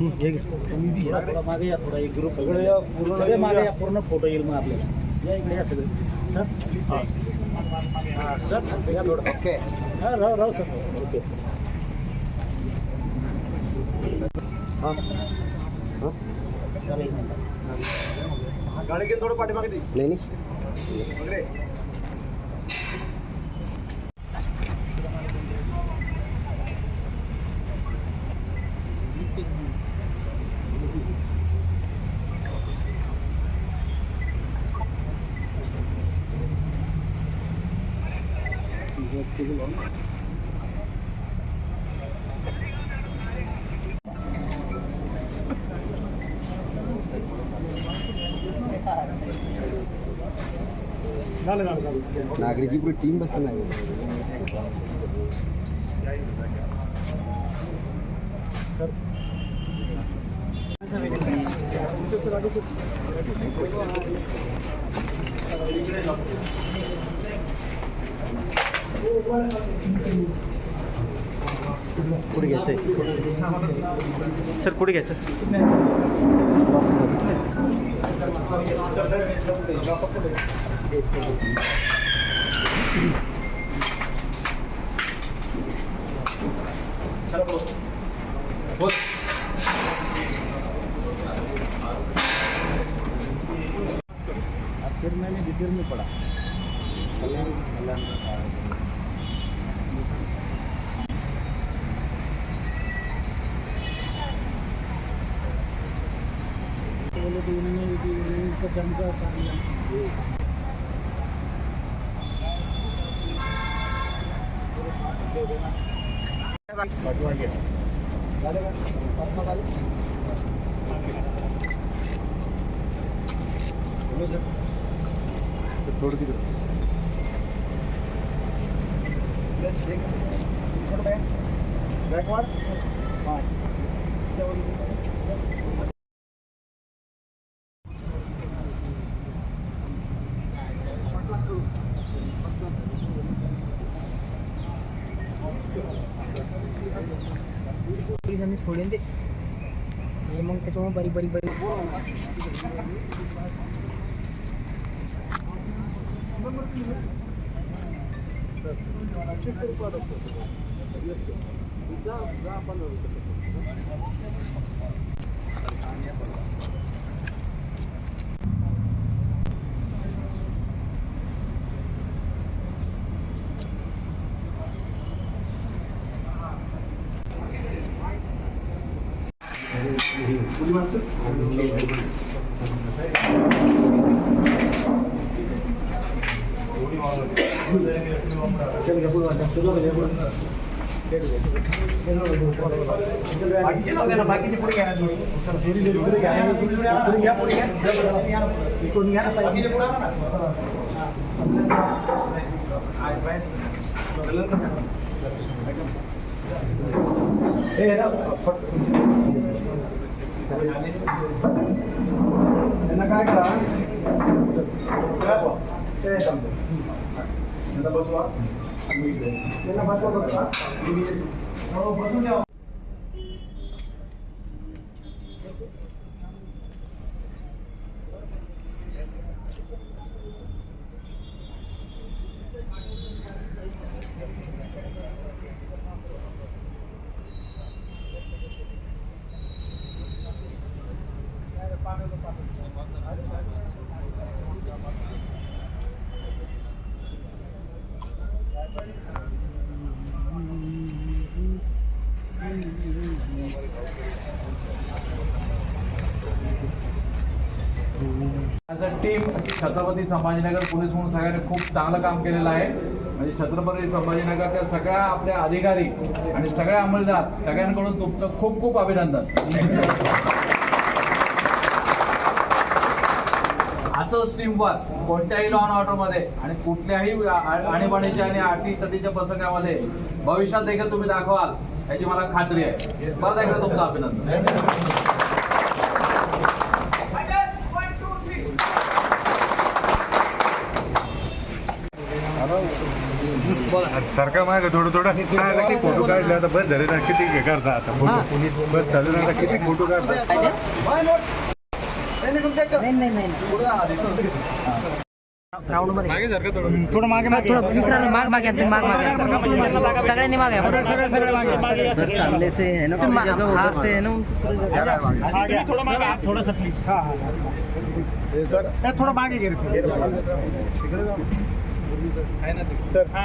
थोडा मागे या थोडा एक ग्रुप सगळे या पूर्ण सगळे मागे या पूर्ण फोटो येईल मग आपल्याला या इकडे या सगळे सर सर या थोडं ओके हा राव राव सर ओके हां मिनिट गाडी घेऊन थोडं पाठीमागे दे. नाही नाही. वगैरे नागरिकची पुरी टीम बसली नाही कुठे घ्यायचं सर पुढे घ्यायचं? आखिर मैंने डिटेल में पढ़ा तो बोले तो उन्होंने उनका जम का पाठवा घ्या थोडं तिकडे बॅकवर्ड पोलिसांनी bari bari bari Да, да, пожалуйста. त्यांना काय करा बसवा. त्यांना बसवा टीम छत्रपती संभाजीनगर पोलीस म्हणून सगळ्यांनी खूप चांगलं काम केलेलं आहे. म्हणजे छत्रपती संभाजीनगरच्या सगळ्या आपल्या अधिकारी आणि सगळ्या अंमलदार सगळ्यांकडून तुमचं खूप खूप अभिनंदन. असंच टीमवर्क कोणत्याही लॉन ऑर्डरमध्ये आणि कुठल्याही आणीबाणीच्या आणि अटी तटीच्या प्रसंगामध्ये भविष्यात देखील तुम्ही दाखवाल याची मला खात्री आहे. मला एकदा तुमचं अभिनंदन. सरकार मागे थोडं थोडं काय किती फोटो काढले आता बस झाले ना किती हे करता आता फोटो? बस झाले ना आता किती फोटो काढता? थोडं. मागे थोडं माग मागे माग मागे. सगळ्यांनी मागे सामने से है ना हा, से है ना थोडं हा हा थोडं मागे घे रे. हा.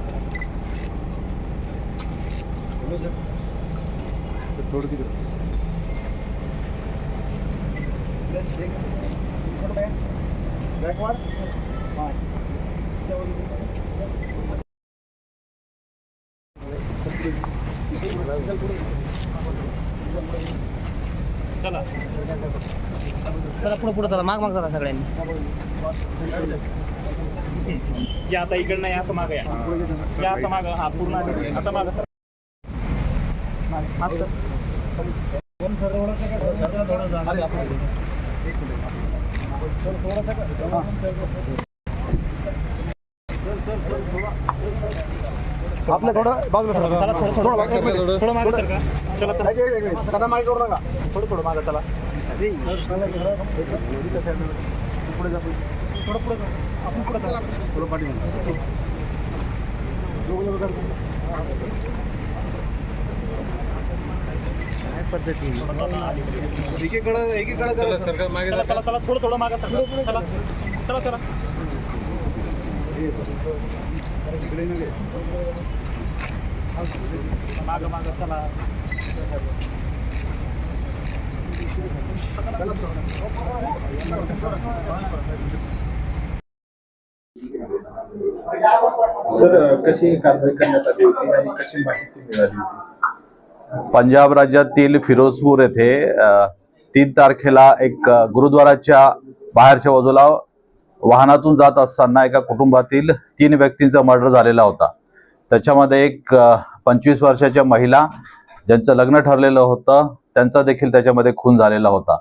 चला चला पुढे पुढे चला. माग माग चला सगळ्यांनी. या आता इकडनं या असं माग या. या असं माग. हा पूर्ण आता माग. सर आपलं थोडं बाजूला चला थोडं थोडं मागं थोडं मागं सर का चला चला त्यांना मागे करू नका थोडं थोडं मागं चला पुढे जा थोडं पुढे जा आपण पुढे जा थोडं पाठी एकीकडे एकीकडे करा सर. चला चला चला थोडं थोडं मागं चला. चला चला. मागं मागं चला. सर कशी कारवाई करण्यात आली होती आणि कशी माहिती मिळाली होती? पंजाब राज्यातील फिरोजपूर येथे तीन तारखेला एक गुरुद्वाराच्या बाहेरच्या बाजूला वाहनातून जात असताना एका कुटुंबातील तीन व्यक्तींचा मर्डर झालेला होता. त्याच्यामध्ये एक पंचवीस वर्षाच्या महिला ज्यांचं लग्न ठरलेलं होतं त्यांचा देखील त्याच्यामध्ये खून झालेला होता.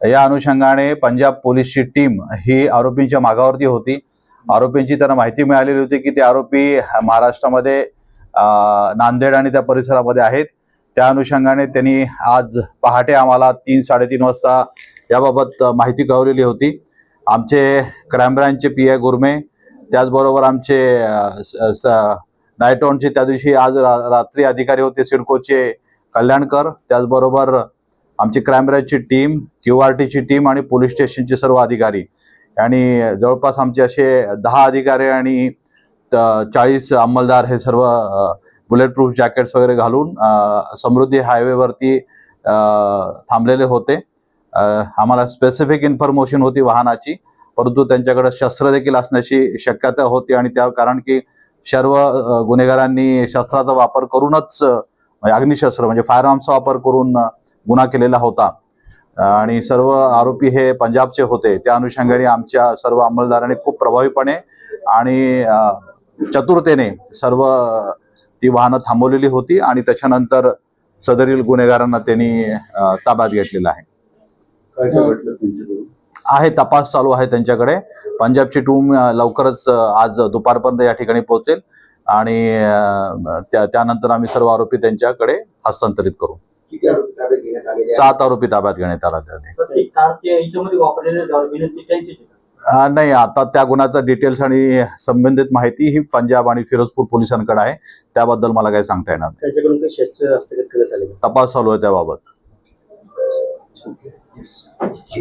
या अनुषंगाने पंजाब पोलीसची टीम ही आरोपींच्या मागावरती होती. आरोपींची त्यांना माहिती मिळालेली होती की ते आरोपी महाराष्ट्रामध्ये नांदेड आणि त्या परिसरामध्ये आहेत. त्या अनुषंगाने त्यांनी आज पहाटे आम्हाला तीन साडेतीन वाजता याबाबत माहिती कळवलेली होती. आमचे क्राईम ब्रँचचे पी आय गुरमे त्याचबरोबर आमचे नायटॉनचे स- स- त्या दिवशी आज रा- रात्री अधिकारी होते सिडकोचे कल्याणकर त्याचबरोबर आमची क्राईम ब्रँचची टीम क्यू आर टीची टीम आणि पोलीस स्टेशनचे सर्व अधिकारी. आणि जवळपास आमचे असे दहा अधिकारी आणि चाळीस अंमलदार हे सर्व बुलेट प्रूफ जॅकेट्स वगैरे घालून समृद्धी हायवेवरती थांबलेले होते. आम्हाला स्पेसिफिक इन्फॉर्मेशन होती वाहनाची परंतु त्यांच्याकडे शस्त्र देखील असण्याची शक्यता होती आणि त्या कारण की सर्व गुन्हेगारांनी शस्त्राचा वापर करूनच म्हणजे अग्निशस्त्र म्हणजे फायर आर्म्सचा वापर करून गुन्हा केलेला होता. आणि सर्व आरोपी हे पंजाबचे होते. त्या अनुषंगाने आमच्या सर्व अंमलदारांनी खूप प्रभावीपणे आणि चतुरतेने सर्व ती वाहनं थांबवलेली होती आणि त्याच्यानंतर सदरील गुन्हेगारांना त्यांनी ताब्यात घेतलेलं आहे. आहे तपास चालू आहे त्यांच्याकडे. पंजाबची टीम लवकरच आज दुपारपर्यंत या ठिकाणी पोहोचेल आणि त्या त्यानंतर आम्ही सर्व आरोपी त्यांच्याकडे हस्तांतरित करू. किती आरोपी ताब्यात घेण्यात आलेले आहेत? सात आरोपी ताब्यात घेण्यात आला नाही आता त्या गुन्ह्याचा डिटेल्स आणि संबंधित माहिती ही पंजाब आणि फिरोजपूर पोलिसांकडे आहे. त्याबद्दल मला काही सांगता येणार नाही. त्यांच्याकडून काही शस्त्र हस्तगत करण्यात आले तपास चालू आहे त्याबाबत.